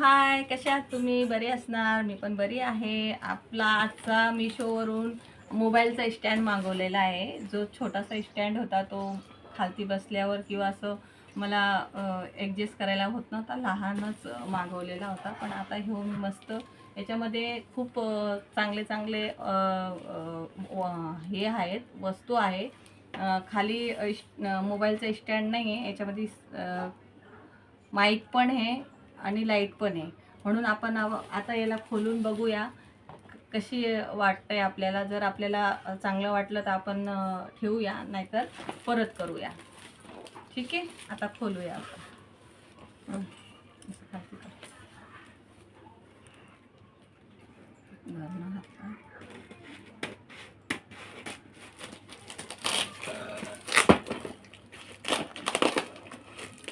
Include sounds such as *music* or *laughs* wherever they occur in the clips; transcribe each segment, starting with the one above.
हाय कशा आहात तुम्ही? बरे असणार? मी पण बरी आहे. आपला आजचा मिशोवरून मोबाईलचा स्टँड मागवलेला आहे. जो छोटासा स्टँड होता तो खालती बसल्यावर किंवा असं मला ॲडजस्ट करायला होत नव्हता. लहानच मागवलेला होता. पण आता ह्यो मी मस्त याच्यामध्ये खूप चांगले चांगले हे आहेत वस्तू आहे. खाली मोबाईलचा स्टँड नाही आहे याच्यामध्ये माईक पण आहे. आणि लाइट पण आहे. म्हणून आपण आता याला खोलून बघूया कशी कशी आहे आपल्याला. जर आपल्याला चांगलं वाटलं तर आपण ठेवूया नाहीतर परत करूया. ठीक आहे? आता खोलूया आपण.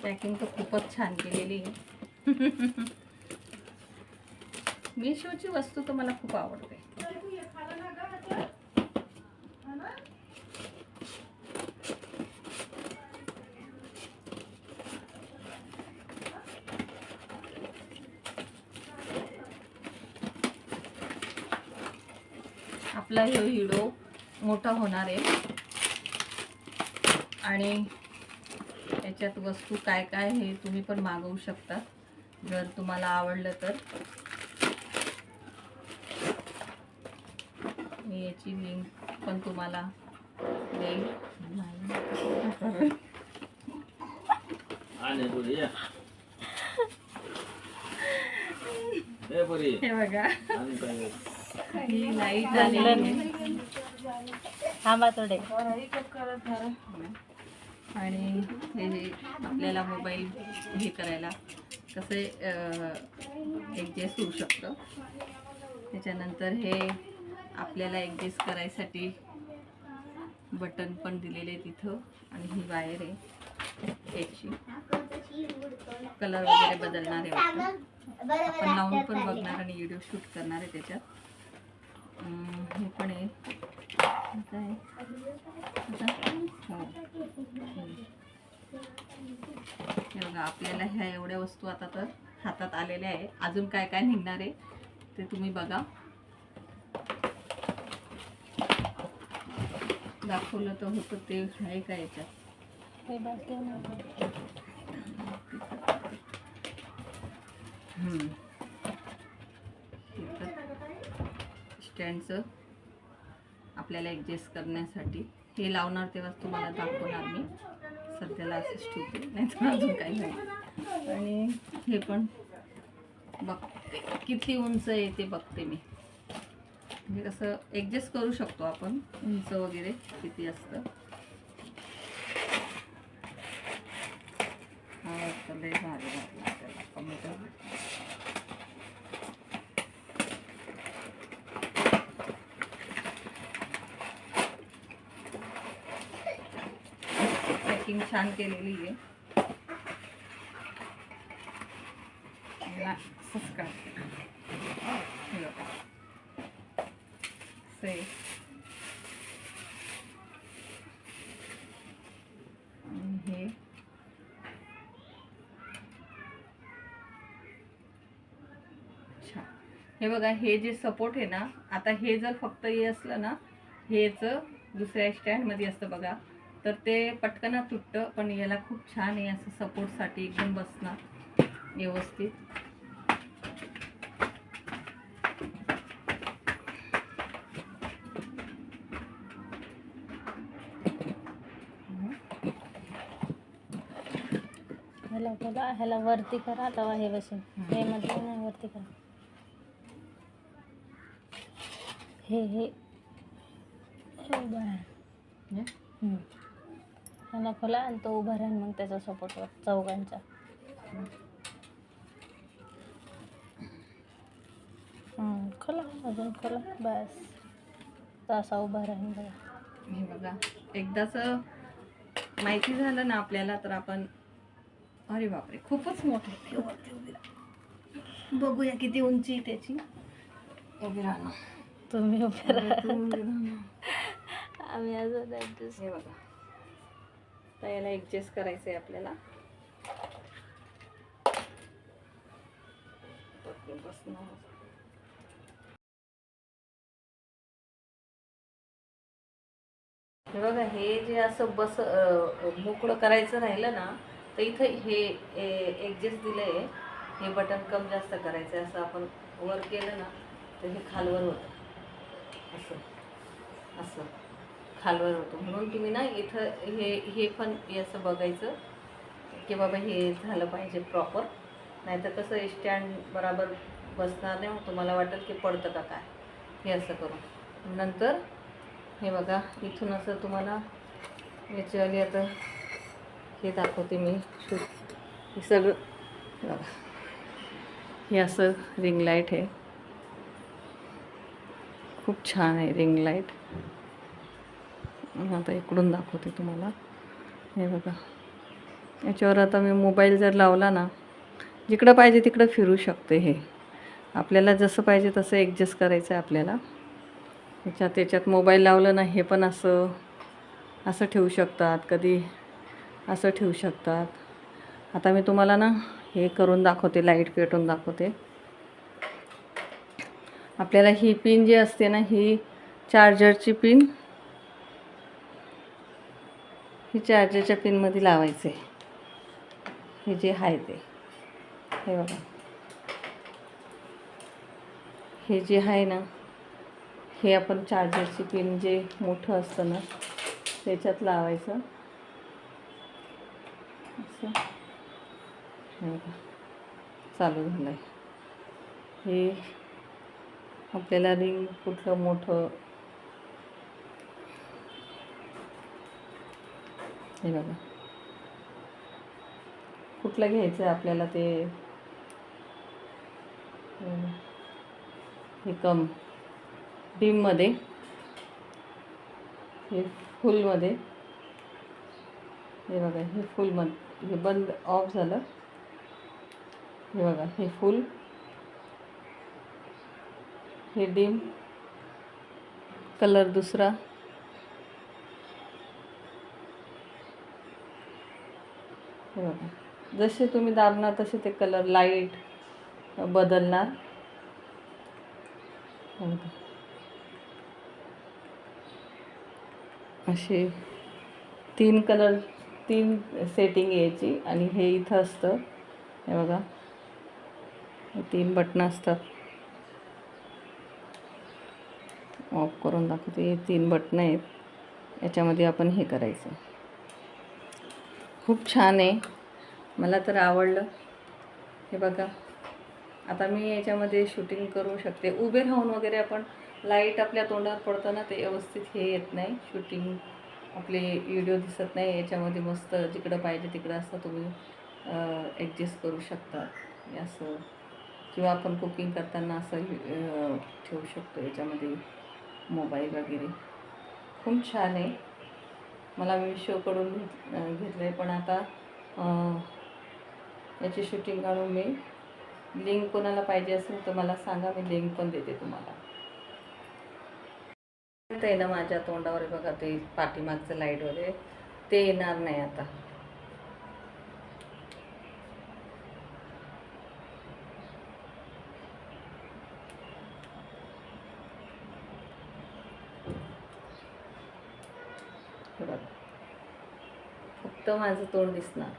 पॅकिंग तर खूपच छान केलेली आहे. *laughs* मिशोची वस्तू तर मला खूप आवडते. आपला हे हिडो मोठा होणार आहे. आणि याच्यात वस्तू काय काय हे तुम्ही पण मागवू शकता. जर तुम्हाला आवडलं तर. मी याची लिंक पण तुम्हाला देईल. नाही. आणे पुढे या. ए पुरी. हे बघा. ही थांबा थोडे. आणि हे आपल्याला मोबाईल हे करायला असे ॲडजस्ट होऊ शकतं. त्याच्यानंतर हे आपल्याला ॲडजस्ट करायसाठी बटन पण दिलेले आहे तिथं आणि ही वायर आहे. याची कलर वगैरे बदलणार आहे आपण लावून पण बघणार आणि व्हिडिओ शूट करणार आहे त्याच्यात. हे पण आहे. हो. हे बघा आपल्याला ह्या एवढ्या वस्तू आता तर हातात आलेल्या आहे अजून काय काय निघणार आहे ते तुम्ही बघा. दाखवलं तर होतं ते आहे का याच्यात. स्टँडचं आपल्याला ॲडजस्ट करण्यासाठी. हे लावणार तेव्हाच तुम्हाला दाखवणार मी. सध्याला असंच ठेवते नाही तर अजून काही नाही. आणि हे पण बघते किती उंच आहे ते बघते मी. म्हणजे कसं ॲडजस्ट करू शकतो आपण उंच वगैरे किती असतं. हा वाटतं लय भारी तर त्याला कमी तर पॅकिंग छान केलेली आहे. से हे बघा. हे. हे बघा हे जे सपोर्ट आहे ना आता हे जर फक्त हे असलं ना हेच दुसऱ्या स्टँडमध्ये असतं बघा. तर ते पटकन तुटतं पण याला खूप छान आहे असं सपोर्टसाठी एकदम बसणार व्यवस्थित. ह्याला बघा ह्याला वरती करा तेव्हा हे बसेल हे मध्ये नाही वरती करा. हे हे. उभं हे? हम्म. ह्याला खोला आणि तो उभा राहील मग त्याचा सपोर्टवर चौघांचा हम्म, खोला अजून खोला बस. तो असा उभा राहील बघा. हे बघा एकदाच माहिती झालं ना आपल्याला तर आपण अरे बापरे खूपच मोठं. बघूया किती उंची त्याची. उभी राहणं. तुम्ही उभे राहा. तू उभी राहणं. आम्ही अजून हे बघा. आता याला ॲडजस्ट करायचं आहे आपल्याला बसणार हे बघा हे जे असं बस मोकळं करायचं राहिलं ना तर इथं हे ॲडजस्ट दिलं आहे हे बटन कम जास्त करायचं आहे असं आपण वर केलं ना तर हे खालवर होतं. असं असं. खालवर होतो. म्हणून तुम्ही ना इथं हे हे पण हे असं बघायचं की बाबा हे झालं पाहिजे प्रॉपर नाहीतर कसं स्टँड बराबर बसणार नाही मग तुम्हाला वाटेल की पडतं का काय. हे असं करून. नंतर हे बघा इथून असं तुम्हाला याच्यावाली आता हे दाखवते मी. शूट हे सगळं बघा. हे असं रिंग लाइट आहे. खूप छान आहे रिंग लाइट आता इकडून दाखवते तुम्हाला. हे बघा. याच्यावर आता मी मोबाईल जर लावला ना जिकडं पाहिजे तिकडं फिरू शकते हे. आपल्याला जसं पाहिजे तसं ॲडजस्ट करायचं आहे आपल्याला. त्याच्यात त्याच्यात मोबाईल लावलं ना हे पण असं असं ठेवू शकतात. कधी असं ठेवू शकतात. आता मी तुम्हाला ना हे करून दाखवते लाइट पेटून दाखवते. आपल्याला ही पिन जी असते ना ही चार्जरची पिन हे चार्जरच्या पिनमध्ये लावायचे हे जे आहे ते. हे बघा. हे जे आहे ना हे आपण चार्जरची पिन जे मोठं असतं ना त्याच्यात लावायचं. असं. हे बघा. चालू झालं आहे हे आपल्याला रिंग कुठलं मोठं हे बघा. कुठलं घ्यायचं आहे आपल्याला ते? हे कम. डीममध्ये हे फुलमध्ये. हे बघा हे फुल मध हे बंद ऑफ झालं. हे बघा हे फुल. हे डीम. कलर दुसरा. हे बघा जसे तुम्ही दाबणार तसे ते कलर लाइट बदलणार. असे तीन कलर तीन सेटिंग यायची आणि हे इथं असतं. हे बघा. तीन बटणं असतात. ऑफ करून दाखवते. हे तीन बटणं आहेत. याच्यामध्ये आपण हे करायचं. खूप छान आहे. मला तर आवडलं. हे बघा. आता मी याच्यामध्ये शूटिंग करू शकते. उभे राहून वगैरे आपण लाइट आपल्या तोंडात पडतं ना ते व्यवस्थित हे येत नाही. शूटिंग आपले व्हिडिओ दिसत नाही. याच्यामध्ये मस्त जिकडं पाहिजे तिकडं असं तुम्ही ॲडजस्ट करू शकता. असं. किंवा आपण कुकिंग करताना असं ठेवू शकतो याच्यामध्ये. मोबाईल वगैरे. खूप छान आहे. मला मिशोकडून घेत घेतलं आहे पण आता याची शूटिंग काढून मी लिंक कोणाला पाहिजे असेल तर मला सांगा मी लिंक पण देते तुम्हाला. आहे ना माझ्या तोंडावर बघा ते पाठीमागचं लाइट वगैरे ते येणार नाही आता हे बघा फक्त माझं तोंड दिसणार.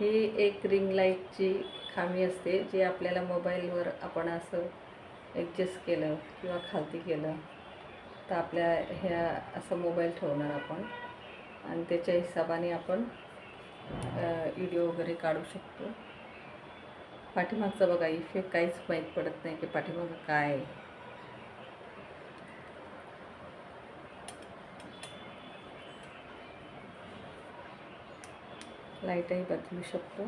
ही एक रिंग लाईटची खामी असते जी आपल्याला मोबाईलवर आपण असं ॲडजस्ट केलं किंवा खालती केलं तर आपल्या ह्या असं मोबाईल ठेवणार आपण. आणि त्याच्या हिशोबाने आपण व्हिडिओ वगैरे काढू शकतो. पाठीमागचं बघा इफेक्ट काहीच माहीत पडत नाही की पाठीमागं काय आहे. लाईटही बदलू शकतो.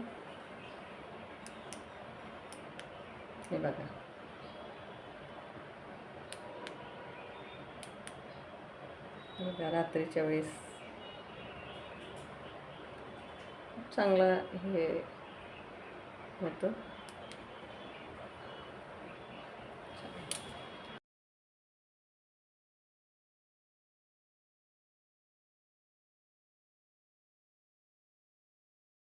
हे बघा. बघा रात्रीच्या वेळेस. खूप चांगलं हे होतं.